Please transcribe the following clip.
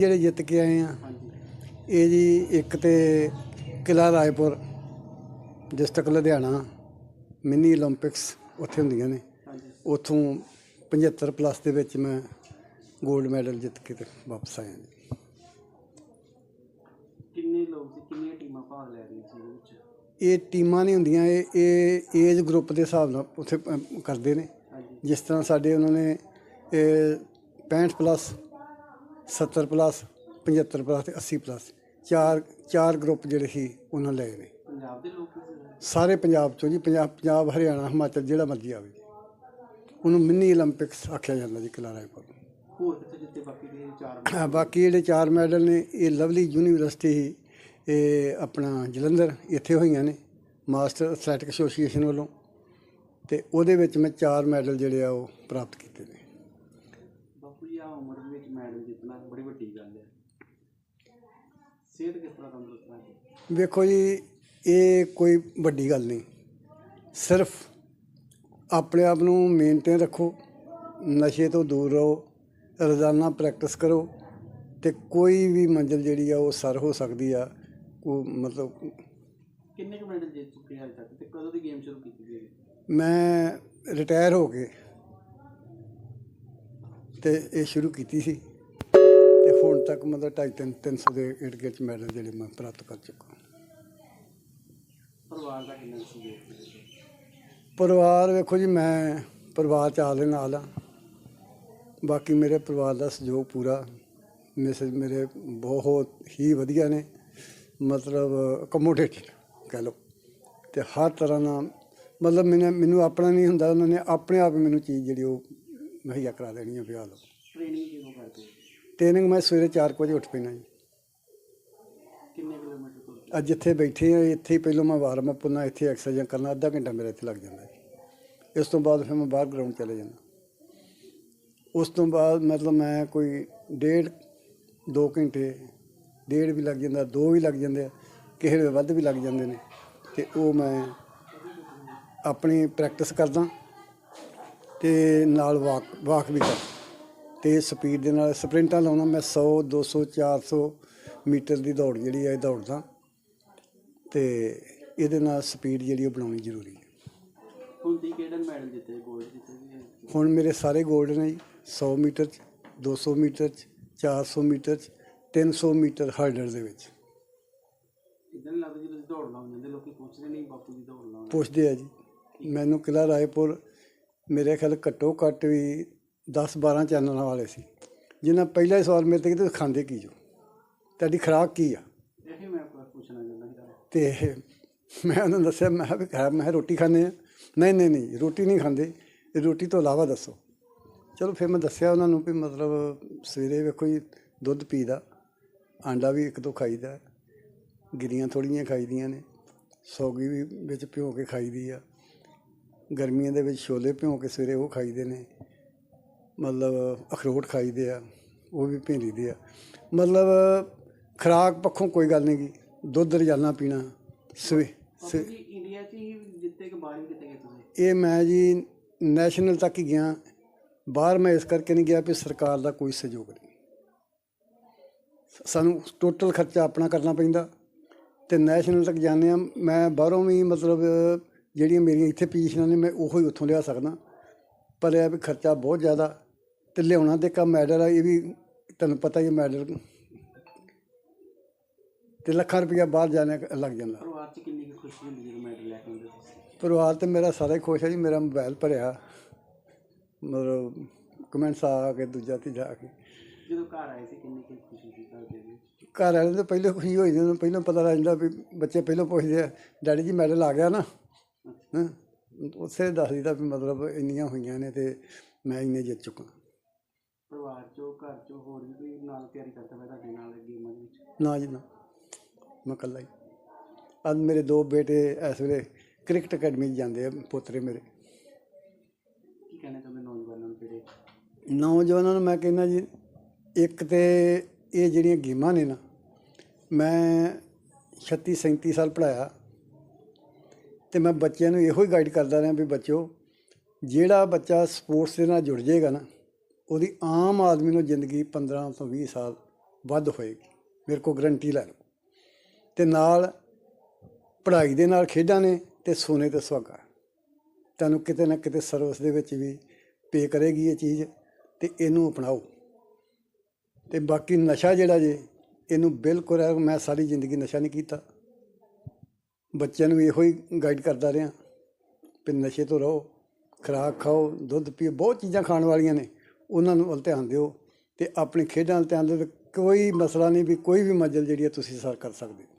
ਜਿਹੜੇ ਜਿੱਤ ਕੇ ਆਏ ਆ ਇਹ ਜੀ ਇੱਕ ਤੇ ਕਿਲਾ ਰਾਏਪੁਰ ਡਿਸਟ੍ਰਿਕਟ ਲੁਧਿਆਣਾ ਮਿੰਨੀ 올림픽ਸ ਉੱਥੇ ਹੁੰਦੀਆਂ ਨੇ। ਉੱਥੋਂ 75 ਪਲੱਸ ਦੇ ਵਿੱਚ ਮੈਂ 골ਡ ਮੈਡਲ ਜਿੱਤ ਕੇ ਤੇ ਵਾਪਸ ਆਇਆ ਜੀ। ਕਿੰਨੇ ਲੋਕ ਕਿੰਨੀਆਂ ਟੀਮਾਂ ਭਾਗ ਲੈ ਰਹੀਆਂ ਸੀ ਇਹਦੇ ਵਿੱਚ? ਇਹ ਟੀਮਾਂ ਨਹੀਂ ਹੁੰਦੀਆਂ ਇਹ ਇਹ ਏਜ ਗਰੁੱਪ ਦੇ ਹਿਸਾਬ ਨਾਲ ਉੱਥੇ ਕਰਦੇ ਨੇ। ਜਿਸ ਤਰ੍ਹਾਂ ਸਾਡੇ ਉਹਨਾਂ ਨੇ 65 ਪਲੱਸ 70 ਪਲੱਸ 75 ਪਲੱਸ ਤੇ 80 ਪਲੱਸ। ਚਾਰ ਚਾਰ ਗਰੁੱਪ ਜਿਹੜੇ ਸੀ ਉਹਨਾਂ ਲਏ ਨੇ। ਸਾਰੇ ਪੰਜਾਬ ਚੋਂ ਜੀ ਪੰਜਾਬ ਪੰਜਾਬ ਹਰਿਆਣਾ ਹਿਮਾਚਲ ਜਿਹੜਾ ਮਰਜ਼ੀ ਆਵੇ। ਉਹਨੂੰ ਮਿੰਨੀ 올림픽ਸ ਆਖਿਆ ਜਾਂਦਾ ਜੀ ਕਲਾਰਾਏਪੁਰ ਹੋਰ ਕਿਤੇ ਬਾਕੀ ਜਿਹੜੇ ਚਾਰ ਮੈਡਲ ਨੇ ਇਹ ਲਵਲੀ ਯੂਨੀਵਰਸਿਟੀ ਇਹ ਆਪਣਾ ਜਲੰਧਰ ਇੱਥੇ ਹੋਈਆਂ ਨੇ ਮਾਸਟਰ ਐਥਲੈਟਿਕ ਐਸੋਸੀਏਸ਼ਨ ਵੱਲੋਂ। ਤੇ ਉਹਦੇ ਵਿੱਚ ਮੈਂ ਚਾਰ ਮੈਡਲ ਜਿਹੜੇ ਆ ਉਹ ਪ੍ਰਾਪਤ ਕੀਤੇ ਨੇ। ਵੱਡੀ ਗੱਲ ਹੈ। ਸਿਹਤ ਕਿਸ ਤਰ੍ਹਾਂ ਤੰਦਰੁਸਤ ਹੈ? ਵੇਖੋ ਜੀ ਇਹ ਕੋਈ ਵੱਡੀ ਗੱਲ ਨਹੀਂ। ਸਿਰਫ ਆਪਣੇ ਆਪ ਨੂੰ ਮੇਨਟੇਨ ਰੱਖੋ ਨਸ਼ੇ ਤੋਂ ਦੂਰ ਰਹੋ ਰੋਜ਼ਾਨਾ ਪ੍ਰੈਕਟਿਸ ਕਰੋ ਤੇ ਕੋਈ ਵੀ ਮੰਜ਼ਿਲ ਜਿਹੜੀ ਆ ਉਹ ਸਰ ਹੋ ਸਕਦੀ ਆ ਕੋ ਮਤਲਬ ਕਿੰਨੇ ਕੁ ਮੈਡਲ ਜਿੱਤ ਚੁੱਕੇ ਹਾਲ ਤੱਕ ਤੇ ਕਦੋਂ ਦੀ ਗੇਮ ਸ਼ੁਰੂ ਕੀਤੀ ਗਈ ਮੈਂ ਰਿਟਾਇਰ ਹੋ ਕੇ ਤੇ ਇਹ ਸ਼ੁਰੂ ਕੀਤੀ ਸੀ। ਹੁਣ ਤੱਕ ਮਤਲਬ ਢਾਈ ਤਿੰਨ 300 ਦੇ ਇਰਦ ਗਿਰਦ ਮੈਡਲ ਜਿਹੜੇ ਮੈਂ ਪ੍ਰਾਪਤ ਕਰ ਚੁੱਕਾ ਪਰਿਵਾਰ ਦਾ ਕਿੰਨਾ ਸੀ ਪਰਿਵਾਰ ਵੇਖੋ ਜੀ ਮੈਂ ਪਰਿਵਾਰ ਚਾਲ ਦੇ ਨਾਲ ਆ। ਬਾਕੀ ਮੇਰੇ ਪਰਿਵਾਰ ਦਾ ਸਹਿਯੋਗ ਪੂਰਾ। ਮੈਸੇਜ ਮੇਰੇ ਬਹੁਤ ਹੀ ਵਧੀਆ ਨੇ। ਮਤਲਬ ਅਕਮੋਡੇਟਡ ਕਹਿ ਲਓ। ਤੇ ਹਰ ਤਰ੍ਹਾਂ ਨਾਲ ਮਤਲਬ ਮੈਨੂੰ ਮੈਨੂੰ ਆਪਣਾ ਨਹੀਂ ਹੁੰਦਾ ਉਹਨਾਂ ਨੇ ਆਪਣੇ ਆਪ ਮੈਨੂੰ ਚੀਜ਼ ਜਿਹੜੀ ਉਹ ਮੁਹੱਈਆ ਕਰਾ ਦੇਣੀ ਹੈ ਵਿਆਹ ਲਓ। ਟ੍ਰੇਨਿੰਗ ਕਿਵੇਂ ਕਰਦੇ? ਟ੍ਰੇਨਿੰਗ ਮੈਂ ਸਵੇਰੇ 4 ਵਜੇ ਉੱਠ ਪੈਣਾ ਜੀ। ਕਿੰਨੇ ਕਿਲੋਮੀਟਰ ਤੋਂ ਅੱਜ ਜਿੱਥੇ ਬੈਠੇ ਆ ਇੱਥੇ ਹੀ ਪਹਿਲਾਂ ਮੈਂ ਵਾਰਮ ਅਪ ਨਾ ਇੱਥੇ ਐਕਸਰਸਾਈਜ਼ ਕਰਨਾ ਅੱਧਾ ਘੰਟਾ ਮੇਰਾ ਇੱਥੇ ਲੱਗ ਜਾਂਦਾ ਜੀ। ਇਸ ਤੋਂ ਬਾਅਦ ਫਿਰ ਮੈਂ ਬਾਹਰ ਗਰਾਊਂਡ ਚਲੇ ਜਾਂਦਾ। ਉਸ ਤੋਂ ਬਾਅਦ ਮਤਲਬ ਮੈਂ ਕੋਈ ਡੇਢ 2 ਘੰਟੇ ਡੇਢ ਵੀ ਲੱਗ ਜਾਂਦਾ ਦੋ ਵੀ ਲੱਗ ਜਾਂਦੇ ਆ ਕਿਸੇ ਵੇਲੇ ਵੱਧ ਵੀ ਲੱਗ ਜਾਂਦੇ ਨੇ। ਤੇ ਉਹ ਮੈਂ ਆਪਣੀ ਪ੍ਰੈਕਟਿਸ ਕਰਦਾ ਤੇ ਨਾਲ ਵਾਕ ਵਾਕ ਵੀ ਕਰਦਾ। ਤੇ ਸਪੀਡ ਦੇ ਨਾਲ ਸਪ੍ਰਿੰਟਾਂ ਲਾਉਣਾ ਮੈਂ 100 200 400 ਮੀਟਰ ਦੀ ਦੌੜ ਜਿਹੜੀ ਹੈ ਦੌੜਦਾ। ਤੇ ਇਹਦੇ ਨਾਲ ਸਪੀਡ ਜਿਹੜੀ ਉਹ ਬਣਾਉਣੀ ਜ਼ਰੂਰੀ ਹੈ। ਹੁਣ ਦੀ ਕਿਹੜਾ ਮੈਡਲ ਜਿੱਤੇ? ਗੋਲਡ ਜਿੱਤੇ ਵੀ ਹੁਣ ਮੇਰੇ ਸਾਰੇ 골ਡ ਨੇ ਜੀ। 100 ਮੀਟਰ ਚ 200 ਮੀਟਰ ਚ 400 ਮੀਟਰ ਚ 300 ਮੀਟਰ ਹਰਡਲ ਦੇ ਵਿੱਚ। ਇਦਾਂ ਲੱਗਦਾ ਜਦੋਂ ਦੌੜ ਲਾਉਂ ਜਾਂਦੇ ਲੋਕੀ ਪੁੱਛਦੇ ਨਹੀਂ ਬਾਪੂ ਜੀ ਦੌੜ ਲਾਉਂ ਪੁੱਛਦੇ ਆ ਜੀ। ਮੈਨੂੰ ਕਿਲਾ ਰਾਏਪੁਰ ਮੇਰੇ ਖਿਆਲ ਘੱਟੋ ਘੱਟ ਵੀ 10 12 ਚੈਨਲਾਂ ਵਾਲੇ ਸੀ। ਜਿਨ੍ਹਾਂ ਪਹਿਲਾ ਹੀ ਸਵਾਲ ਮੇਰੇ ਤੇ ਕਿ ਤੁਸੀਂ ਖਾਂਦੇ ਕੀ ਜੋ? ਤੁਹਾਡੀ ਖੁਰਾਕ ਕੀ ਆ। ਤੇ ਮੈਂ ਉਹਨਾਂ ਨੂੰ ਦੱਸਿਆ ਮੈਂ ਕਿਹਾ ਮੈਂ ਰੋਟੀ ਖਾਂਦੇ ਆ? ਨਹੀਂ ਨਹੀਂ ਨਹੀਂ ਰੋਟੀ ਨਹੀਂ ਖਾਂਦੇ। ਇਹ ਰੋਟੀ ਤੋਂ ਇਲਾਵਾ ਦੱਸੋ। ਚਲੋ ਫਿਰ ਮੈਂ ਦੱਸਿਆ ਉਹਨਾਂ ਨੂੰ ਵੀ ਮਤਲਬ ਸਵੇਰੇ ਵੇਖੋ ਜੀ ਦੁੱਧ ਪੀਦਾ ਆਂਡਾ ਵੀ ਇੱਕ ਦੋ ਖਾਈਦਾ ਗਿਰੀਆਂ ਥੋੜੀਆਂ ਖਾਈਦੀਆਂ ਨੇ ਸੌਗੀ ਵੀ ਵਿੱਚ ਭਿਓ ਕੇ ਖਾਈਦੀ ਆ ਗਰਮੀਆਂ ਦੇ ਵਿੱਚ ਛੋਲੇ ਭਿਓ ਕੇ ਸਵੇਰੇ ਉਹ ਖਾਈਦੇ ਨੇ। ਮਤਲਬ ਅਖਰੋਟ ਖਾਈਦੇ ਆ ਉਹ ਵੀ ਭੇਂਦੀ ਆ। ਮਤਲਬ ਖੁਰਾਕ ਪੱਖੋਂ ਕੋਈ ਗੱਲ ਨਹੀਂ ਗੀ। ਦੁੱਧ ਰੋਜ਼ਾਨਾ ਪੀਣਾ ਸਵੇ ਜੀ ਇੰਡੀਆ 'ਚ ਹੀ ਜਿੱਤੇ ਕਿ ਬਾਹਰ ਵੀ ਕਿਤੇ ਗਏ ਤੁਸੀਂ? ਇਹ ਮੈਂ ਜੀ ਨੈਸ਼ਨਲ ਤੱਕ ਹੀ ਗਿਆ। ਬਾਹਰ ਮੈਂ ਇਸ ਕਰਕੇ ਨਹੀਂ ਗਿਆ ਵੀ ਸਰਕਾਰ ਦਾ ਕੋਈ ਸਹਿਯੋਗ ਨਹੀਂ। ਸਾਨੂੰ ਟੋਟਲ ਖਰਚਾ ਆਪਣਾ ਕਰਨਾ ਪੈਂਦਾ ਤੇ ਨੈਸ਼ਨਲ ਤੱਕ ਜਾਂਦੇ ਆ ਮੈਂ ਬਾਹਰੋਂ ਵੀ ਮਤਲਬ ਜਿਹੜੀਆਂ ਮੇਰੀਆਂ ਇੱਥੇ ਪੋਜੀਸ਼ਨਾਂ ਨੇ ਮੈਂ ਉਹੋ ਹੀ ਉੱਥੋਂ ਲਿਆ ਸਕਦਾ। ਪਰ ਇਹ ਵੀ ਖਰਚਾ ਬਹੁਤ ਜ਼ਿਆਦਾ। ਤੇ ਲਿਆਉਣਾ ਤੇ ਕੰਮ ਮੈਡਲ ਆ ਇਹ ਵੀ ਤੁਹਾਨੂੰ ਪਤਾ ਹੀ ਹੈ ਮੈਡਲ ਤੇ ਲੱਖਾਂ ਰੁਪਇਆ ਬਾਹਰ ਜਾਣੇ ਲੱਗ ਜਾਂਦਾ। ਪਰਿਵਾਰ 'ਚ ਕਿੰਨੀ ਕੁ ਖੁਸ਼ੀ ਹੁੰਦੀ ਜਦੋਂ ਮੈਡਲ ਲੈ ਕੇ ਆਉਂਦੇ ਤੁਸੀਂ? ਪਰਿਵਾਰ ਤੇ ਮੇਰਾ ਸਾਰਾ ਹੀ ਖੁਸ਼ ਹੈ ਜੀ ਮੇਰਾ ਮੋਬਾਈਲ ਭਰਿਆ। ਮਤਲਬ ਕਮੈਂਟਸ ਆ ਕੇ ਦੂਜਾ ਤੀਜਾ ਆ ਕੇ। ਜਦੋਂ ਘਰ ਆਏ ਸੀ ਕਿੰਨੀ ਕੁ ਖੁਸ਼ੀ ਸੀ ਘਰ ਦੇ ਵਿੱਚ? ਘਰ ਵਾਲਿਆਂ ਤੋਂ ਪਹਿਲੇ ਖੁਸ਼ੀ ਹੋਈ ਜਦੋਂ ਪਹਿਲਾਂ ਪਤਾ ਲੱਗ ਜਾਂਦਾ ਵੀ ਬੱਚੇ ਪਹਿਲਾਂ ਪੁੱਛਦੇ ਆ ਡੈਡੀ ਜੀ ਮੈਡਲ ਆ ਗਿਆ ਨਾ? ਹਾਂ? ਉਸੇ ਦੱਸ ਦਿੱਤਾ ਵੀ ਮਤਲਬ ਇੰਨੀਆਂ ਹੋਈਆਂ ਨੇ ਤੇ ਮੈਂ ਇੰਨੇ ਜਿੱਤ ਚੁੱਕਾ। ਪਰਿਵਾਰ 'ਚੋਂ ਘਰ 'ਚੋਂ ਹੋਰ ਵੀ ਕੋਈ ਨਾਲ ਤਿਆਰੀ ਕਰਦਾ ਪਿਆ ਤੁਹਾਡੇ ਨਾਲ ਗੇਮਾਂ ਦੇ ਵਿੱਚ? ਨਾ ਜੀ ਨਾ। ਮੈਂ ਇਕੱਲਾ ਹੀ। ਅੱਜ ਮੇਰੇ ਦੋ ਬੇਟੇ ਇਸ ਵੇਲੇ ਕ੍ਰਿਕਟ ਅਕੈਡਮੀ 'ਚ ਜਾਂਦੇ ਆ ਪੋਤਰੇ ਮੇਰੇ। ਕੀ ਕਹਿਣਾ ਚਾਹੁੰਦੇ ਨੌਜਵਾਨਾਂ ਨੂੰ ਜਿਹੜੇ ਨੌਜਵਾਨਾਂ ਨੂੰ ਮੈਂ ਕਹਿੰਦਾ ਜੀ ਇੱਕ ਤੇ ਇਹ ਜਿਹੜੀਆਂ ਗੇਮਾਂ ਨੇ ਨਾ ਮੈਂ 36 37 ਸਾਲ ਪੜਾਇਆ ਤੇ ਮੈਂ ਬੱਚਿਆਂ ਨੂੰ ਇਹੋ ਹੀ ਗਾਈਡ ਕਰਦਾ ਰਿਹਾ ਵੀ ਬੱਚਿਓ ਜਿਹੜਾ ਬੱਚਾ ਸਪੋਰਟਸ ਦੇ ਨਾਲ ਜੁੜ ਜਾਏਗਾ ਨਾ ਉਹਦੀ ਆਮ ਆਦਮੀ ਨੂੰ ਜ਼ਿੰਦਗੀ 15 ਤੋਂ 20 ਸਾਲ ਵੱਧ ਹੋਏਗੀ। ਮੇਰੇ ਕੋਲ ਗਰੰਟੀ ਲੈ ਲਓ। ਤੇ ਨਾਲ ਪੜ੍ਹਾਈ ਦੇ ਨਾਲ ਖੇਡਾਂ ਨੇ ਤੇ ਸੋਨੇ ਤੇ ਸੁਹਾਗਾ। ਤੁਹਾਨੂੰ ਕਿਤੇ ਨਾ ਕਿਤੇ ਸਰਵਿਸ ਦੇ ਵਿੱਚ ਵੀ ਪੇ ਕਰੇਗੀ ਇਹ ਚੀਜ਼ ਤੇ ਇਹਨੂੰ ਅਪਣਾਓ। ਤੇ ਬਾਕੀ ਨਸ਼ਾ ਜਿਹੜਾ ਜੇ, ਇਹਨੂੰ ਬਿਲਕੁਲ ਮੈਂ ਸਾਰੀ ਜ਼ਿੰਦਗੀ ਨਸ਼ਾ ਨਹੀਂ ਕੀਤਾ। ਬੱਚਿਆਂ ਨੂੰ ਇਹੋ ਹੀ ਗਾਈਡ ਕਰਦਾ ਰਿਹਾ ਕਿ ਨਸ਼ੇ ਤੋਂ ਰਹੋ, ਖੁਰਾਕ ਖਾਓ, ਦੁੱਧ ਪੀਓ, ਬਹੁਤ ਚੀਜ਼ਾਂ ਖਾਣ ਵਾਲੀਆਂ ਨੇ। ਉਹਨਾਂ ਨੂੰ ਵੱਲ ਧਿਆਨ ਦਿਓ ਅਤੇ ਆਪਣੀ ਖੇਡਾਂ ਵੱਲ ਧਿਆਨ ਦਿਓ ਕੋਈ ਮਸਲਾ ਨਹੀਂ ਵੀ ਕੋਈ ਵੀ ਮੰਜ਼ਿਲ ਜਿਹੜੀ ਹੈ ਤੁਸੀਂ ਸਰ ਕਰ ਸਕਦੇ ਹੋ।